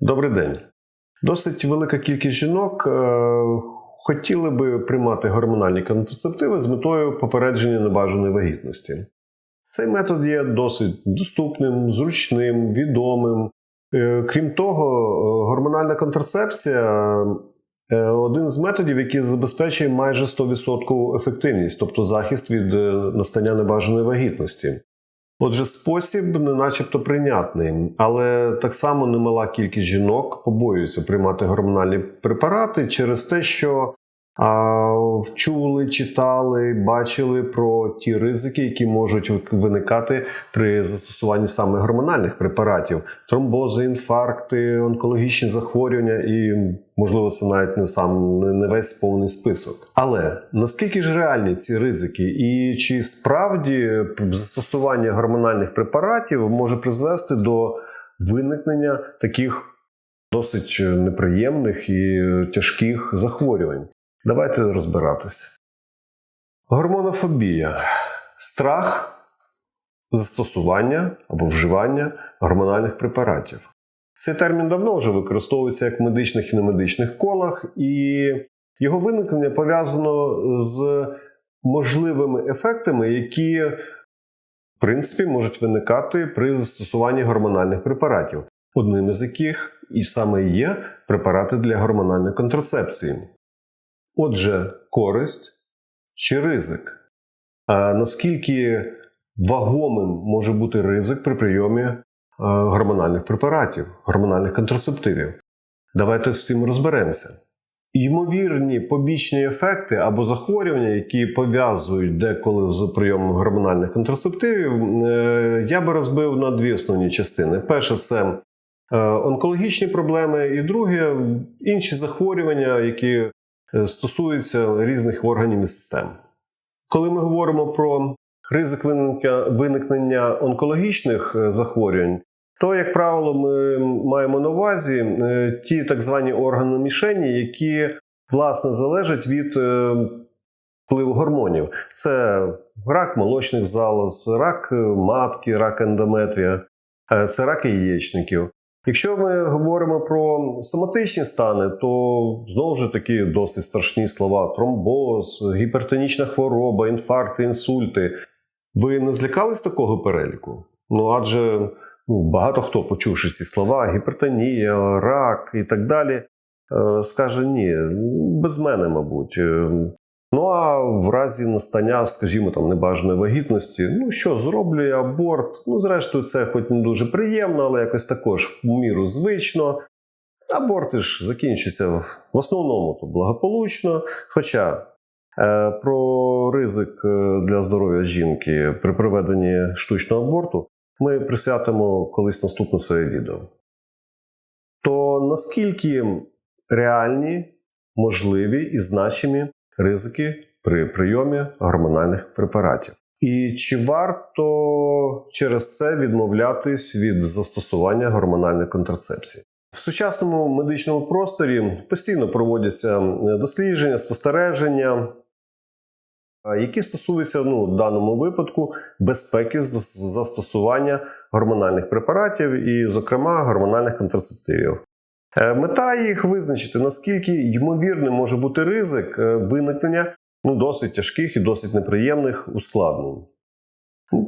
Добрий день. Досить велика кількість жінок е, хотіли би приймати гормональні контрацептиви з метою попередження небажаної вагітності. Цей метод є досить доступним, зручним, відомим. Е, Крім того, е, гормональна контрацепція один з методів, який забезпечує майже 100% ефективність, тобто захист від настання небажаної вагітності. Отже, спосіб не начебто прийнятний, але так само немала кількість жінок побоюються приймати гормональні препарати через те, що а, вчули, читали, бачили про ті ризики, які можуть виникати при застосуванні саме гормональних препаратів: тромбози, інфаркти, онкологічні захворювання, і можливо, це навіть не сам не весь повний список. Але наскільки ж реальні ці ризики, і чи справді застосування гормональних препаратів може призвести до виникнення таких досить неприємних і тяжких захворювань? Давайте розбиратися. Гормонофобія страх застосування або вживання гормональних препаратів. Цей термін давно вже використовується як в медичних і немедичних колах, і його виникнення пов'язано з можливими ефектами, які, в принципі, можуть виникати при застосуванні гормональних препаратів, одним із яких і саме є препарати для гормональної контрацепції. Отже, користь чи ризик? А наскільки вагомим може бути ризик при прийомі гормональних препаратів, гормональних контрацептивів? Давайте з цим розберемося. Ймовірні побічні ефекти або захворювання, які пов'язують деколи з прийомом гормональних контрацептивів, я би розбив на дві основні частини. Перше, це онкологічні проблеми, і друге інші захворювання, які стосуються різних органів і систем. Коли ми говоримо про ризик виникнення онкологічних захворювань, то, як правило, ми маємо на увазі ті так звані органи мішені, які власне залежать від впливу гормонів. Це рак молочних залоз, рак матки, рак ендометрія, це рак яєчників. Якщо ми говоримо про соматичні стани, то знову ж таки досить страшні слова: тромбоз, гіпертонічна хвороба, інфаркти, інсульти. Ви не злякались такого переліку? Ну адже ну, багато хто, почувши ці слова, гіпертонія, рак і так далі, скаже ні, без мене, мабуть. Ну а в разі настання, скажімо, там небажаної вагітності, ну що, зроблю я аборт. Ну, зрештою, це хоч не дуже приємно, але якось також в міру звично. Аборти ж закінчаться в основному то благополучно. Хоча е, про ризик для здоров'я жінки при проведенні штучного аборту ми присвятимо колись наступне своє відео. То наскільки реальні, можливі і значимі ризики при прийомі гормональних препаратів. І чи варто через це відмовлятись від застосування гормональної контрацепції? В сучасному медичному просторі постійно проводяться дослідження, спостереження, які стосуються ну, в даному випадку безпеки застосування гормональних препаратів і, зокрема, гормональних контрацептивів. Мета їх визначити, наскільки ймовірним може бути ризик виникнення ну, досить тяжких і досить неприємних ускладнень.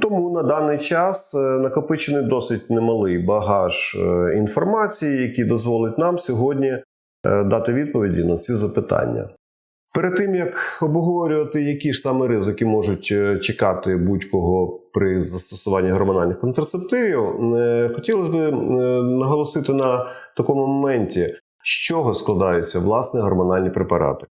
Тому на даний час накопичений досить немалий багаж інформації, який дозволить нам сьогодні дати відповіді на ці запитання. Перед тим як обговорювати, які ж саме ризики можуть чекати будь-кого при застосуванні гормональних контрацептивів, хотілося б наголосити на такому моменті, з чого складаються власне гормональні препарати.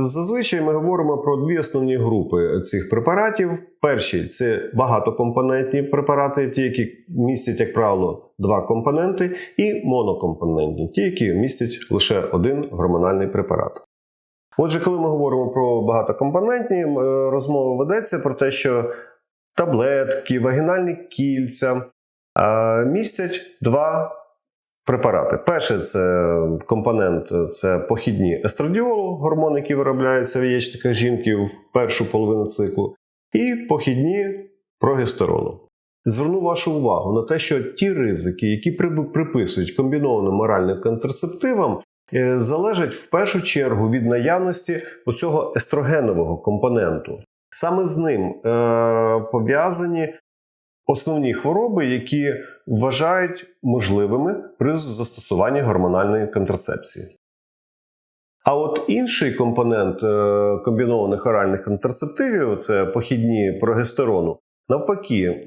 Зазвичай ми говоримо про дві основні групи цих препаратів. Перші це багатокомпонентні препарати, ті, які містять, як правило, два компоненти, і монокомпонентні, ті, які містять лише один гормональний препарат. Отже, коли ми говоримо про багатокомпонентні, розмова ведеться про те, що таблетки, вагінальні кільця містять два препарати. Перший це компонент це похідні естрадіолу, гормон, який виробляється в яєчниках жінки в першу половину циклу, і похідні прогестерону. зверну вашу увагу на те, що ті ризики, які приписують комбінованим моральним контрацептивам, е, залежать в першу чергу від наявності оцього естрогенового компоненту. Саме з ним е, пов'язані основні хвороби, які вважають можливими при застосуванні гормональної контрацепції. А от інший компонент е, комбінованих оральних контрацептивів це похідні прогестерону, навпаки, е,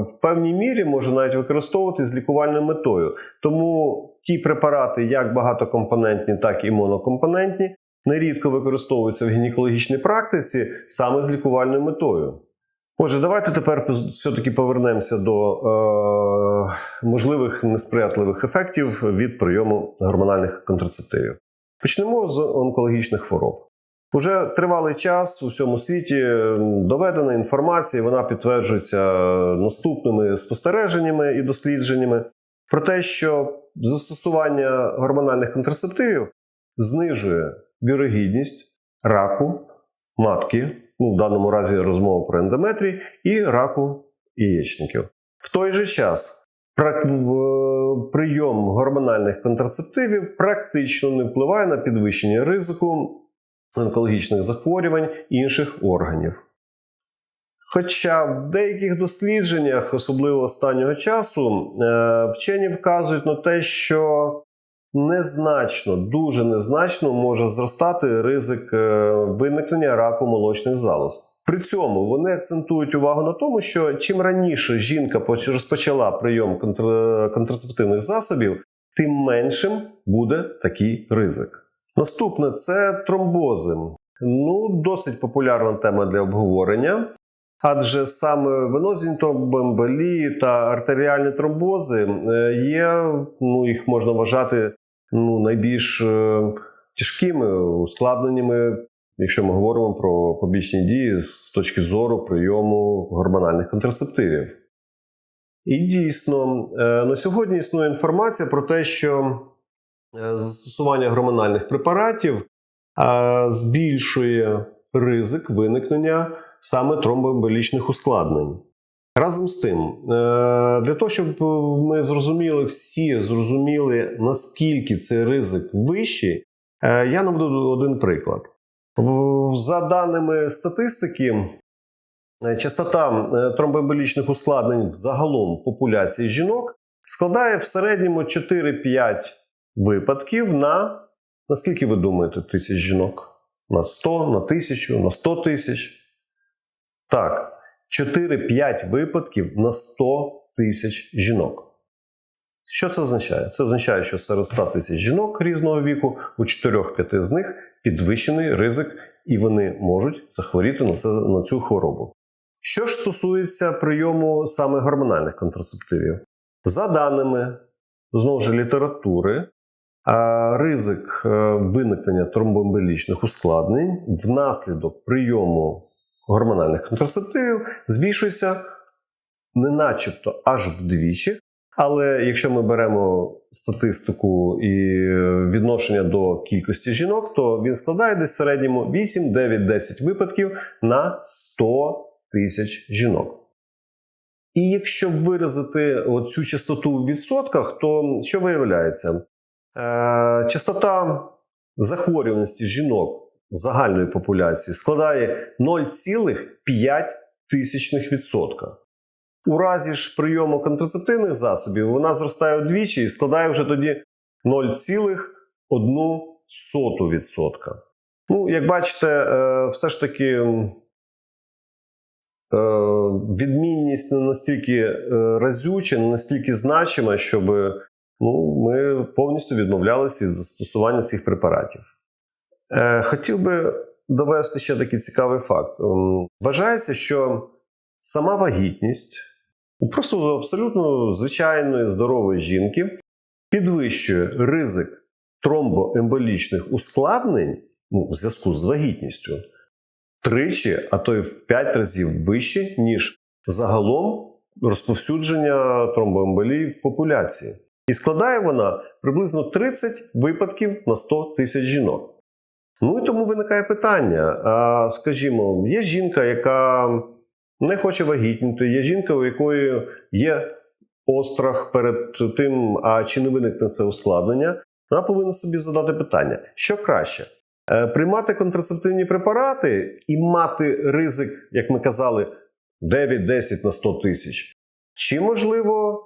в певній мірі може навіть використовуватись з лікувальною метою. Тому ті препарати, як багатокомпонентні, так і монокомпонентні, нерідко використовуються в гінекологічній практиці саме з лікувальною метою. Отже, давайте тепер все-таки повернемося до е, можливих несприятливих ефектів від прийому гормональних контрацептивів. Почнемо з онкологічних хвороб. Уже тривалий час у всьому світі доведена інформація, вона підтверджується наступними спостереженнями і дослідженнями про те, що застосування гормональних контрацептивів знижує вірогідність раку матки, ну в даному разі розмова про ендометрій, і раку яєчників. В той же час прийом гормональних контрацептивів практично не впливає на підвищення ризику онкологічних захворювань інших органів. Хоча в деяких дослідженнях, особливо останнього часу, е, вчені вказують на те, що незначно, дуже незначно може зростати ризик е, виникнення раку молочних залоз. При цьому вони акцентують увагу на тому, що чим раніше жінка розпочала прийом контр- контрацептивних засобів, тим меншим буде такий ризик. Наступне це тромбози. Ну, досить популярна тема для обговорення. Адже саме венозні тромбоемболії та артеріальні тромбози е, є, ну, їх можна вважати ну, найбільш е, тяжкими ускладненнями, якщо ми говоримо про побічні дії з точки зору прийому гормональних контрацептивів. І дійсно, е, на сьогодні існує інформація про те, що е, застосування гормональних препаратів збільшує ризик виникнення саме тромбоемболічних ускладнень. Разом з тим, е, для того, щоб ми зрозуміли, всі зрозуміли, наскільки цей ризик вищий, е, я наведу один приклад. За даними статистики, е, частота е, тромбоемболічних ускладнень загалом популяції жінок складає в середньому 4-5 випадків на наскільки ви думаєте, тисяч жінок? На 100, на 1000, на 100 тисяч? Так, 4-5 випадків на 100 тисяч жінок. Що це означає? Це означає, що серед 100 тисяч жінок різного віку у 4-5 з них підвищений ризик, і вони можуть захворіти на, це, на цю хворобу. Що ж стосується прийому саме гормональних контрацептивів, за даними знову ж літератури, ризик е, виникнення тромбоемболічних ускладнень внаслідок прийому гормональних контрацептивів збільшується не начебто аж вдвічі. Але якщо ми беремо статистику і відношення до кількості жінок, то він складає десь в середньому 8, 9, 10 випадків на 100 тисяч жінок. І якщо виразити цю частоту в відсотках, то що виявляється? Е, частота захворюваності жінок загальної популяції складає 0,5%. У разі ж прийому контрацептивних засобів вона зростає вдвічі і складає вже тоді 0,1%. Ну, як бачите, е, все ж таки е, відмінність не настільки е, разюча, не настільки значима, щоб ну, ми повністю відмовлялися від застосування цих препаратів. Е, Хотів би довести ще такий цікавий факт. Ем, Вважається, що сама вагітність просто абсолютно звичайної здорової жінки підвищує ризик тромбоемболічних ускладнень ну, в зв'язку з вагітністю тричі, а то й в п'ять разів вище, ніж загалом розповсюдження тромбоемболії в популяції. І складає вона приблизно 30 випадків на 100 тисяч жінок. Ну і тому виникає питання: а, скажімо, є жінка, яка не хоче вагітніти, є жінка, у якої є острах перед тим, а чи не виникне це ускладнення, вона повинна собі задати питання: що краще? Е, Приймати контрацептивні препарати і мати ризик, як ми казали, 9-10 на 100 тисяч. Чи можливо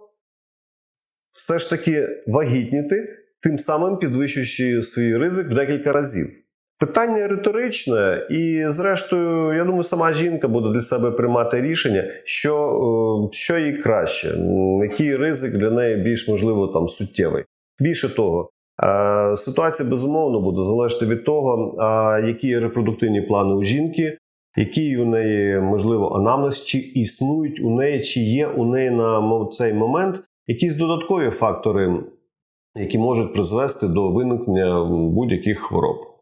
все ж таки вагітніти, тим самим підвищуючи свій ризик в декілька разів? Питання риторичне, і, зрештою, я думаю, сама жінка буде для себе приймати рішення, що, е, що їй краще, який ризик для неї більш можливо там суттєвий. Більше того, е, ситуація безумовно буде залежати від того, які є репродуктивні плани у жінки, який у неї можливо анамнез, чи існують у неї, чи є у неї на цей момент якісь додаткові фактори, які можуть призвести до виникнення будь-яких хвороб.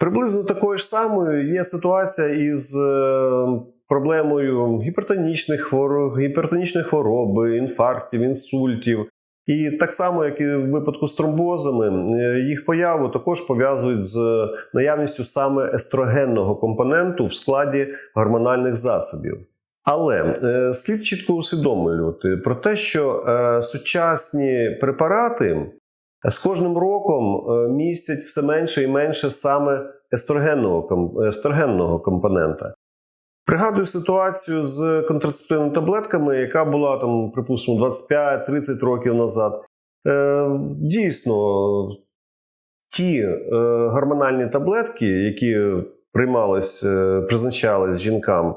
Приблизно такою ж самою є ситуація із е, проблемою гіпертонічних хвороб, гіпертонічної хвороби, інфарктів, інсультів. І так само, як і в випадку з тромбозами, е, їх появу також пов'язують з наявністю саме естрогенного компоненту в складі гормональних засобів. Але е, слід чітко усвідомлювати про те, що сучасні препарати з кожним роком е, містять все менше і менше саме естрогенного, естрогенного компонента. Пригадую ситуацію з контрацептивними таблетками, яка була там, припустимо, 25-30 років назад. Е, Дійсно, ті е, гормональні таблетки, які приймались, е, призначались жінкам,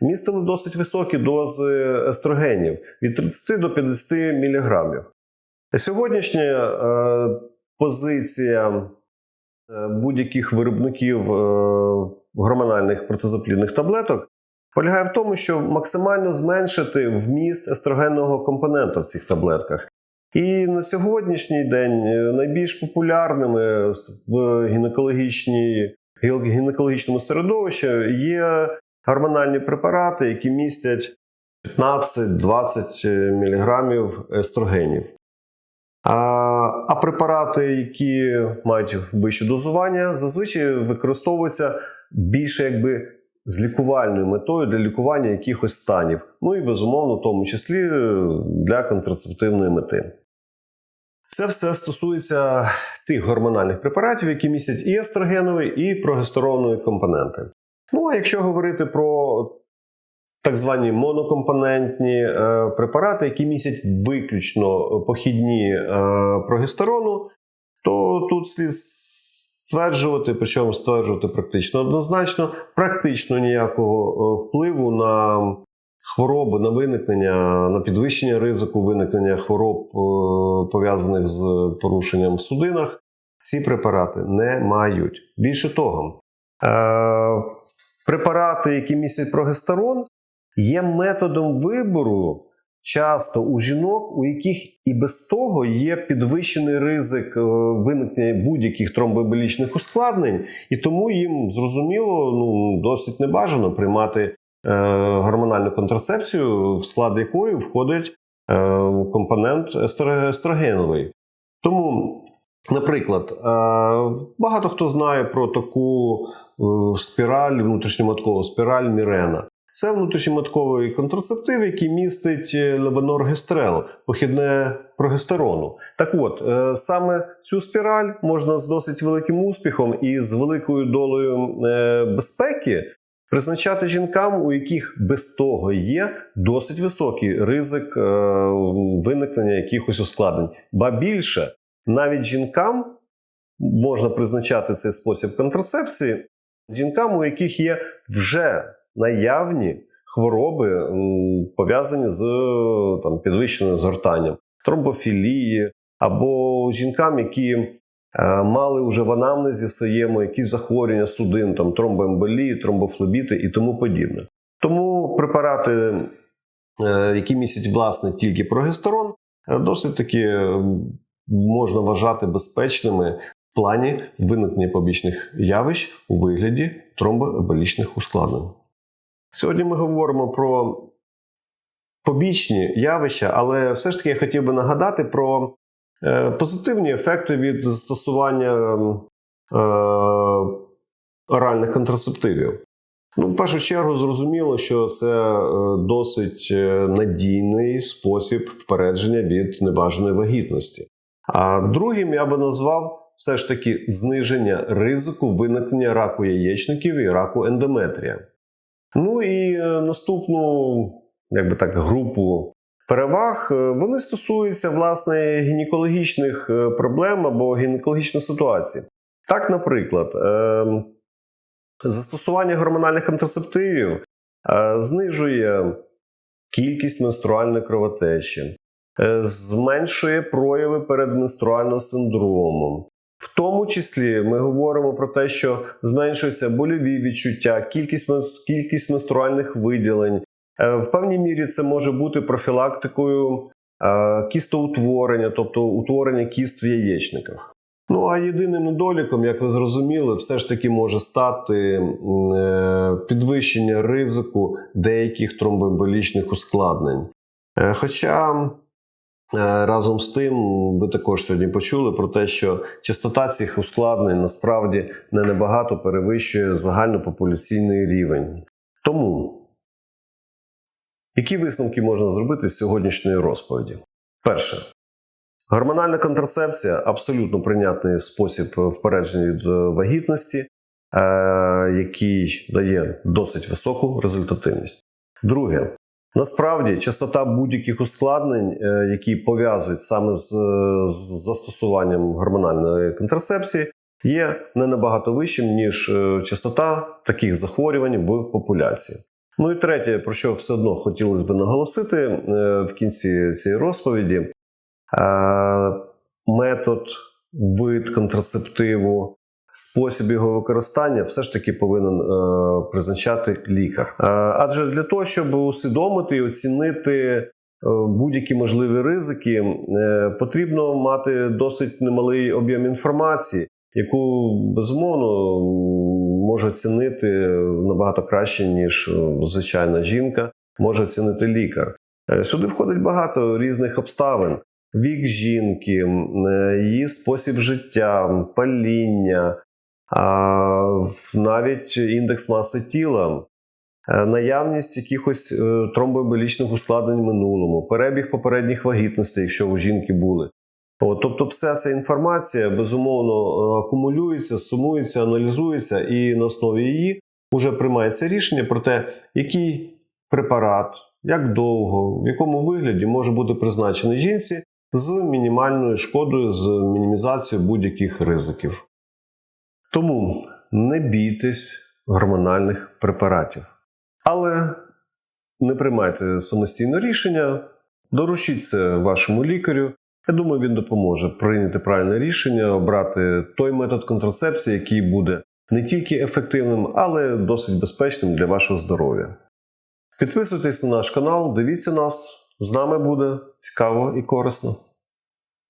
містили досить високі дози естрогенів від 30 до 50 мг. Сьогоднішня е, позиція е, будь-яких виробників е, гормональних протизаплідних таблеток полягає в тому, що максимально зменшити вміст естрогенного компонента в цих таблетках. І на сьогоднішній день найбільш популярними в гінекологічній, гінекологічному середовищі є гормональні препарати, які містять 15-20 мг естрогенів. А, препарати, які мають вище дозування, зазвичай використовуються більше якби з лікувальною метою для лікування якихось станів. Ну і безумовно, в тому числі е, для контрацептивної мети. Це все стосується тих гормональних препаратів, які містять і естрогенові, і прогестеронові компоненти. Ну а якщо говорити про так звані монокомпонентні е, препарати, які містять виключно похідні е, прогестерону, то тут слід стверджувати, причому стверджувати практично однозначно, практично ніякого е, впливу на хвороби, на виникнення, на підвищення ризику виникнення хвороб, пов'язаних з порушенням в судинах, ці препарати не мають. Більше того, препарати, які містять прогестерон, є методом вибору часто у жінок, у яких і без того є підвищений ризик е, виникнення будь-яких тромбоемболічних ускладнень, і тому їм зрозуміло ну, досить небажано приймати е, гормональну контрацепцію, в склад якої входить е, компонент естрогеновий. Тому. Наприклад, е, багато хто знає про таку е, спіраль, внутрішньоматкову спіраль Мірена. Це внутрішньоматковий контрацептив, який містить е, лебеноргестрел, похідне прогестерону. Так от, е, саме цю спіраль можна з досить великим успіхом і з великою долею е, безпеки призначати жінкам, у яких без того є досить високий ризик виникнення якихось ускладнень. Ба більше, навіть жінкам можна призначати цей спосіб контрацепції, жінкам, у яких є вже наявні хвороби, пов'язані з там, підвищеним згортанням, тромбофілії, або жінкам, які е, мали вже в анамнезі своєму якісь захворювання судин, там, тромбоемболії, тромбофлебіти і тому подібне. Тому препарати, е, які містять власне тільки прогестерон, е, досить таки можна вважати безпечними в плані виникнення побічних явищ у вигляді тромбоемболічних ускладнень. Сьогодні ми говоримо про побічні явища, але все ж таки я хотів би нагадати про е, позитивні ефекти від застосування е, оральних контрацептивів. Ну, в першу чергу, зрозуміло, що це е, досить надійний спосіб впередження від небажаної вагітності. А другим я би назвав все ж таки зниження ризику виникнення раку яєчників і раку ендометрія. Ну і е, наступну, як би так, групу переваг е, вони стосуються власне гінекологічних е, проблем або гінекологічної ситуації. Так, наприклад, застосування гормональних контрацептивів знижує кількість менструальної кровотечі, зменшує прояви передменструального синдрому. Тому числі ми говоримо про те, що зменшуються больові відчуття, кількість, кількість менструальних виділень. Е, В певній мірі це може бути профілактикою е, кістоутворення, тобто утворення кіст в яєчниках. Ну а єдиним недоліком, як ви зрозуміли, все ж таки може стати е, підвищення ризику деяких тромбоемболічних ускладнень. Хоча разом з тим ви також сьогодні почули про те, що частота цих ускладнень насправді не набагато перевищує загальнопопуляційний рівень. Тому які висновки можна зробити з сьогоднішньої розповіді? Перше. Гормональна контрацепція абсолютно прийнятний спосіб впередження від е, вагітності, е, який дає досить високу результативність. Друге, насправді частота будь-яких ускладнень, е, які пов'язують саме з, з застосуванням гормональної контрацепції, є не набагато вищим, ніж е, частота таких захворювань в популяції. Ну і третє, про що все одно хотілося б наголосити е, в кінці цієї розповіді. Метод, вид контрацептиву, спосіб його використання все ж таки повинен е, призначати лікар. Е, адже для того, щоб усвідомити і оцінити е, будь-які можливі ризики, е, потрібно мати досить немалий об'єм інформації, яку безумовно може оцінити набагато краще, ніж е, звичайна жінка, може оцінити лікар. Сюди входить багато різних обставин вік жінки, її спосіб життя, паління, навіть індекс маси тіла, е, наявність якихось е, тромбоемболічних ускладнень в минулому, перебіг попередніх вагітностей, якщо у жінки були. От, тобто, вся ця інформація безумовно е, акумулюється, сумується, аналізується, і на основі її вже приймається рішення про те, який препарат, як довго, в якому вигляді може бути призначений жінці з мінімальною шкодою, з мінімізацією будь-яких ризиків. Тому не бійтесь гормональних препаратів. Але не приймайте самостійно рішення, доручіть це вашому лікарю. Я думаю, він допоможе прийняти правильне рішення, обрати той метод контрацепції, який буде не тільки ефективним, але досить безпечним для вашого здоров'я. Підписуйтесь на наш канал, дивіться нас. З нами буде цікаво і корисно.